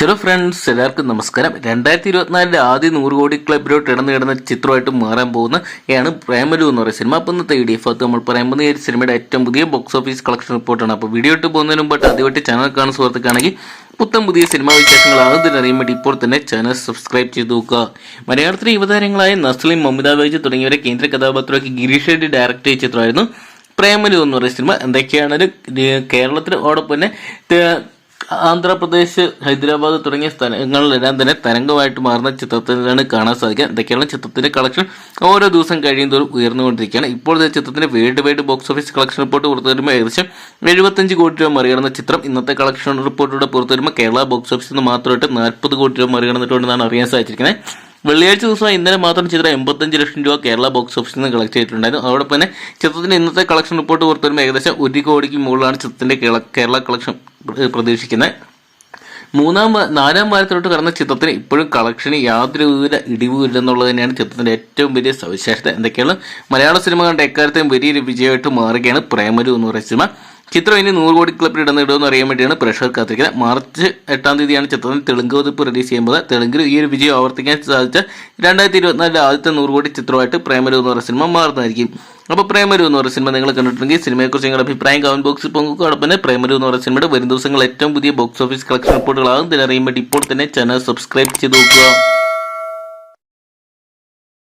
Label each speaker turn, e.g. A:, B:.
A: Hello friends എല്ലാവർക്കും നമസ്കാരം. രണ്ടായിരത്തി ഇരുപത്തിനാലിലെ ആദ്യ നൂറ് കോടി ക്ലബിലോട്ട് ഇടന്നു കിടന്ന ചിത്രമായിട്ട് മാറാൻ പോകുന്ന ആണ് പ്രേമലു എന്ന് പറയുന്ന സിനിമ. അപ്പം ഇന്നത്തെ ഡി എഫ് നമ്മൾ പറയാൻ പോകുന്ന ഈ സിനിമയുടെ ഏറ്റവും പുതിയ ബോക്സ് ഓഫീസ് കളക്ഷൻ റിപ്പോർട്ടാണ് അപ്പോൾ വീഡിയോ ഇട്ട് പോകുന്നതിന് മുമ്പ് ആദ്യമായിട്ട് ചാനൽ കാണുന്ന സുഹൃത്തുക്കാണെങ്കിൽ പുത്തം പുതിയ സിനിമാ വിശേഷങ്ങൾ ആദ്യം അറിയാൻ വേണ്ടി ഇപ്പോൾ തന്നെ ചാനൽ സബ്സ്ക്രൈബ് ചെയ്തു നോക്കുക. മലയാളത്തിലെ യുവതാരങ്ങളായ നസ്ലിം മമിത ബൈജ് തുടങ്ങിയവരെ കേന്ദ്ര കഥാപാത്രമാക്കി ഗിരീഷ് റെഡ്ഡി ഡയറക്റ്റ് ചെയ്ത ചിത്രമായിരുന്നു പ്രേമലു എന്ന് പറയുന്ന സിനിമ. എന്തൊക്കെയാണ് ഒരു, ഏർ, കേരളത്തിനോടൊപ്പം തന്നെ ആന്ധ്രാപ്രദേശ് ഹൈദരാബാദ് തുടങ്ങിയ സ്ഥലങ്ങളിലെല്ലാം തന്നെ തരംഗമായിട്ട് മാറുന്ന ചിത്രത്തിലാണ് കാണാൻ സാധിക്കുക. ഇതൊക്കെയാണ് ചിത്രത്തിന്റെ കളക്ഷൻ. ഓരോ ദിവസം കഴിയുന്നതോറും ഉയർന്നുകൊണ്ടിരിക്കുകയാണ്. ഇപ്പോൾ ചിത്രത്തിന്റെ world wide box office collection report പുറത്തു വരുമ്പോൾ ഏകദേശം എഴുപത്തഞ്ച് കോടി രൂപ മറികടന്ന ചിത്രം. ഇന്നത്തെ കളക്ഷൻ റിപ്പോർട്ടിലൂടെ പുറത്തു വരുമ്പോൾ കേരള ബോക്സ് ഓഫീസിൽ നിന്ന് മാത്രമായിട്ട് നാൽപ്പത് കോടി രൂപ മറികടന്നിട്ടുണ്ടെന്നാണ് അറിയാൻ സാധിച്ചിരിക്കുന്നത്. വെള്ളിയാഴ്ച ദിവസം ഇന്നലെ മാത്രം ചിത്രം എൺപത്തഞ്ച് ലക്ഷം രൂപ കേരള ബോക്സ് ഓഫീസിൽ നിന്ന് കളക്ട് ചെയ്തിട്ടുണ്ടായിരുന്നു. അതോടൊപ്പം തന്നെ ചിത്രത്തിന്റെ ഇന്നത്തെ കളക്ഷൻ റിപ്പോർട്ട് പുറത്തു വരുമ്പോൾ ഏകദേശം ഒരു കോടിക്ക് മുകളിലാണ് ചിത്രത്തിന്റെ കേരള കളക്ഷൻ പ്രതീക്ഷിക്കുന്നത് മൂന്നാം നാലാം വാരത്തിലോട്ട് കടന്ന ചിത്രത്തിന് ഇപ്പോഴും കളക്ഷന് യാതൊരു വിധ എന്നുള്ളത് തന്നെയാണ് ചിത്രത്തിന്റെ ഏറ്റവും വലിയ സവിശേഷത. എന്തൊക്കെയാണ്? മലയാള സിനിമ കണ്ട എക്കാലത്തെയും വലിയൊരു വിജയമായിട്ട് മാറുകയാണ് പ്രേമരു എന്ന് പറയുന്ന സിനിമ ചിത്രം ഇനി നൂറ് കോടി ക്ലബിൽ നേടുമെന്ന് അറിയാൻ വേണ്ടിയാണ് പ്രഷർ കാത്തിരിക്കുന്നത്. മാർച്ച് എട്ടാം തീയതിയാണ് ചിത്രത്തിന് തെലുങ്ക് വകുപ്പ് റിലീസ് ചെയ്യുമ്പോൾ തെലുങ്കിൽ ഈ ഒരു വിജയം ആവർത്തിക്കാൻ സാധിച്ച രണ്ടായിരത്തി ഇരുപത്തിനാലിലെ ആദ്യത്തെ നൂറ് കോടി ചിത്രമായിട്ട് പ്രേമലു എന്ന് പറയുന്ന സിനിമ മാറുന്നതായിരിക്കും. അപ്പോൾ പ്രേമലു എന്ന് പറയുന്ന സിനിമ നിങ്ങൾ കണ്ടിട്ടുണ്ടെങ്കിൽ സിനിമയെക്കുറിച്ച് നിങ്ങളുടെ അഭിപ്രായം കമന്റ് ബോക്സിൽ പങ്കുവെക്കുക. തന്നെ പ്രേമലു എന്ന് പറയുന്ന സിനിമയുടെ വരും ദിവസങ്ങൾ ഏറ്റവും പുതിയ ബോക്സ് ഓഫീസ് കളക്ഷൻ റിപ്പോർട്ടുകളാകും ഇതിനറിയാൻ വേണ്ടി ഇപ്പോൾ തന്നെ ചാനൽ സബ്സ്ക്രൈബ് ചെയ്ത് നോക്കുക.